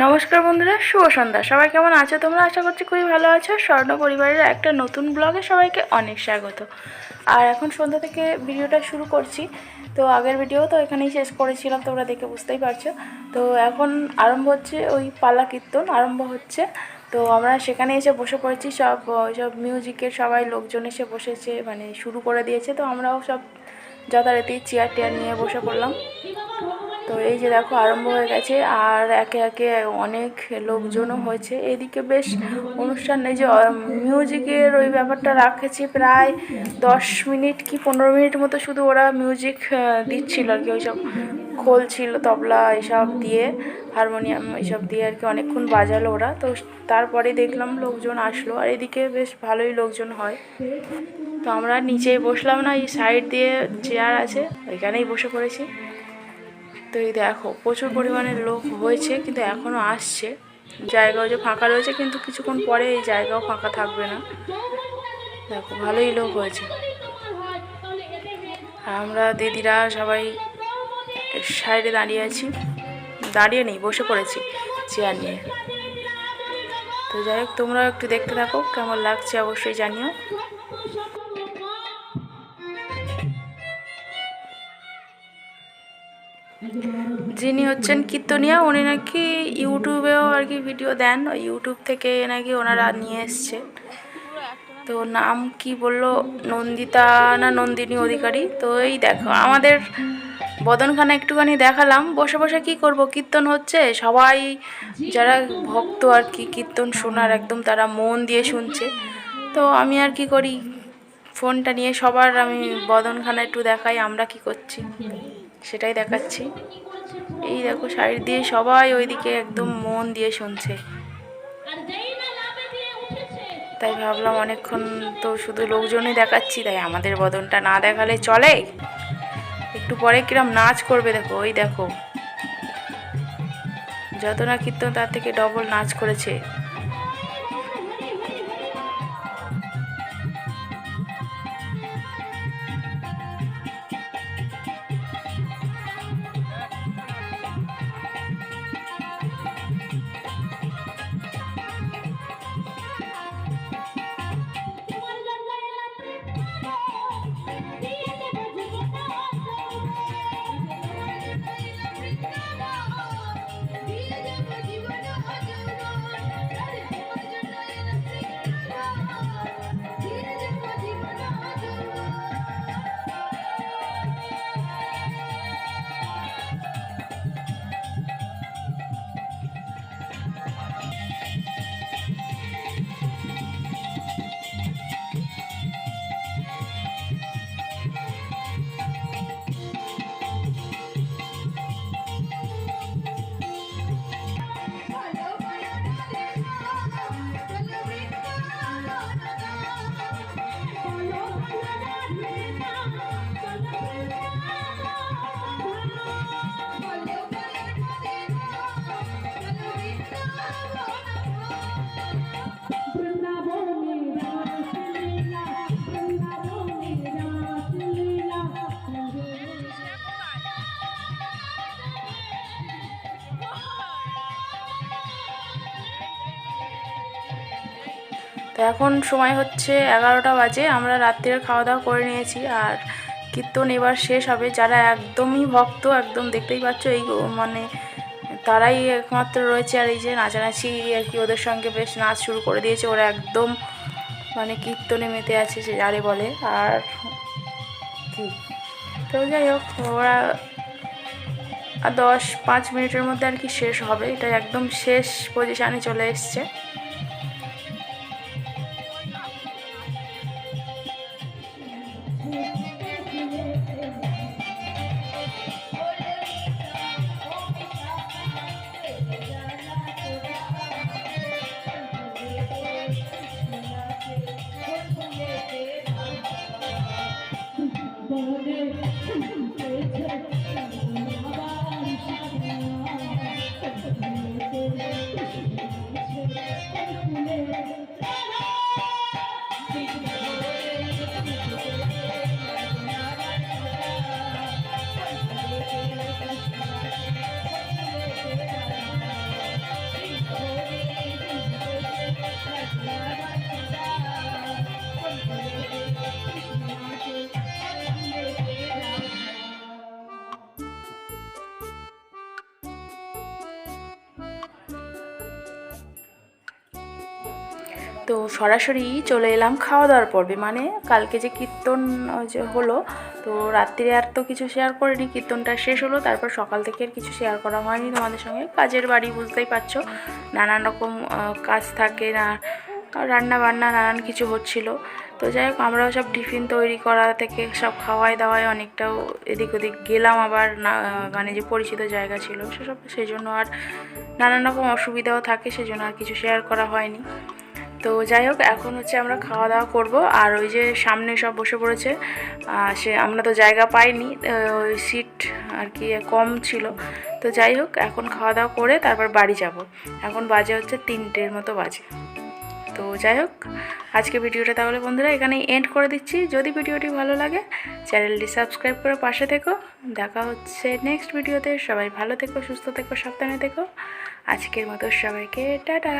নমস্কার বন্ধুরা, শুভ সন্ধ্যা। সবাই কেমন আছো তোমরা? আশা করছি খুবই ভালো আছো। স্বর্ণ পরিবারের একটা নতুন ব্লগে সবাইকে অনেক স্বাগত। আর এখন সন্ধ্যা থেকে ভিডিওটা শুরু করছি। তো আগের ভিডিও তো এখানেই শেষ করেছিলাম, তোমরা দেখে বুঝতেই পারছ। তো এখন আরম্ভ হচ্ছে ওই পালা কীর্তন, আরম্ভ হচ্ছে। তো আমরা সেখানে এসে বসে পড়েছি, সব সব মিউজিকের সবাই লোকজন এসে বসেছে মানে শুরু করে দিয়েছে। তো আমরাও সব যথারীতি চেয়ার টেয়ার নিয়ে বসে পড়লাম। তো এই যে দেখো, আরম্ভ হয়ে গেছে আর একে একে অনেক লোকজনও হয়েছে। এদিকে বেশ অনুষ্ঠান যে মিউজিকের ওই ব্যাপারটা রাখেছে প্রায় দশ মিনিট কি পনেরো মিনিট মতো শুধু ওরা মিউজিক দিচ্ছিল আর কি, ওইসব খোল ছিল তবলা এসব দিয়ে হারমোনিয়াম এইসব দিয়ে আর কি অনেকক্ষণ বাজালো ওরা। তো তারপরে দেখলাম লোকজন আসলো আর এদিকে বেশ ভালোই লোকজন হয়। তো আমরা নিচেই বসলাম না, এই সাইড দিয়ে চেয়ার আছে, ওইখানেই বসে পড়েছি। তো এই দেখো, প্রচুর পরিমাণে লোক হয়েছে কিন্তু এখনও আসছে। জায়গাও যে ফাঁকা রয়েছে কিন্তু কিছুক্ষণ পরে এই জায়গাও ফাঁকা থাকবে না। দেখো, ভালোই লোক হয়েছে। আমরা, দিদিরা সবাই সাইডে দাঁড়িয়ে আছি। দাঁড়িয়ে নেই, বসে পড়েছি চেয়ার নিয়ে। তো যাই হোক, তোমরাও একটু দেখতে থাকো, কেমন লাগছে অবশ্যই জানিও। যিনি হচ্ছেন কীর্তনিয়া, উনি নাকি ইউটিউবেও আর কি ভিডিও দেন। ইউটিউব থেকে নাকি ওনারা নিয়ে এসছে। তো নাম কি বলল? নন্দিতা না নন্দিনী অধিকারী? তো এই দেখো, আমাদের বদনখানা একটুখানি দেখালাম। বসে বসে কি করব? কীর্তন হচ্ছে। সবাই যারা ভক্ত আর কি কীর্তন শোনার, একদম তারা মন দিয়ে শুনছে। তো আমি আর কি করি? ফোনটা নিয়ে সবার আমি বদনখানা একটু দেখাই, আমরা কি করছি? সেটাই দেখাচ্ছি। এই দেখো সাইড দিয়ে সবাই ওইদিকে একদম মন দিয়ে শুনছে। তাই ভাবলাম অনেকক্ষণ তো শুধু লোকজনই দেখাচ্ছি, তাই আমাদের বদনটা না দেখালে চলে? একটু পরে কিরম নাচ করবে দেখো, ওই দেখো। যত না কীর্তন তার থেকে ডবল নাচ করেছে। তো এখন সময় হচ্ছে এগারোটা বাজে, আমরা রাত্রের খাওয়া দাওয়া করে নিয়েছি আর কীর্তন এবার শেষ হবে। যারা একদমই ভক্ত, একদম দেখতেই পাচ্ছ এই মানে তারাই একমাত্র রয়েছে আর এই যে নাচানাচি আর কি ওদের সঙ্গে বেশ নাচ শুরু করে দিয়েছে। ওরা একদম মানে কীর্তনে মেতে আছে সে যারে বলে। আর কি? তো যাই হোক, ওরা আর দশ পাঁচ মিনিটের মধ্যে আর কি শেষ হবে। এটা একদম শেষ পজিশানে চলে এসছে। Colômbia. তো সরাসরি চলে এলাম খাওয়া দাওয়ার পর্বে। মানে কালকে যে কীর্তন যে হলো, তো রাত্রিরে আর তো কিছু শেয়ার করিনি। কীর্তনটা শেষ হলো, তারপর সকাল থেকে আর কিছু শেয়ার করা হয়নি তোমাদের সঙ্গে। কাজের বাড়ি বুঝতেই পারছ, নানান রকম কাজ থাকে, না রান্না বান্না নানান কিছু হচ্ছিল। তো যাই হোক, আমরাও সব টিফিন তৈরি করা থেকে সব খাওয়াই দাওয়াই অনেকটাও এদিক ওদিক গেলাম আবার, না মানে যে পরিচিত জায়গা ছিল সেসব সেই জন্য আর নানান রকম অসুবিধাও থাকে, সেজন্য আর কিছু শেয়ার করা হয়নি। তো যাই হোক, এখন হচ্ছে আমরা খাওয়া দাওয়া করব। আর ওই যে সামনে সব বসে পড়েছে সে আমরা তো জায়গা পাইনি ওই সিট আর কি কম ছিল। তো যাই হোক, এখন খাওয়া দাওয়া করে তারপর বাড়ি যাব। এখন বাজে হচ্ছে তিনটের মতো বাজে। তো যাই হোক, আজকে ভিডিওটা তাহলে বন্ধুরা এখানেই এন্ড করে দিচ্ছি। যদি ভিডিওটি ভালো লাগে, চ্যানেলটি সাবস্ক্রাইব করে পাশে থেকো। দেখা হচ্ছে নেক্সট ভিডিওতে। সবাই ভালো থেকো, সুস্থ থেকো, সাবধানে থেকো। আজকের মতো সবাইকে, টাটা!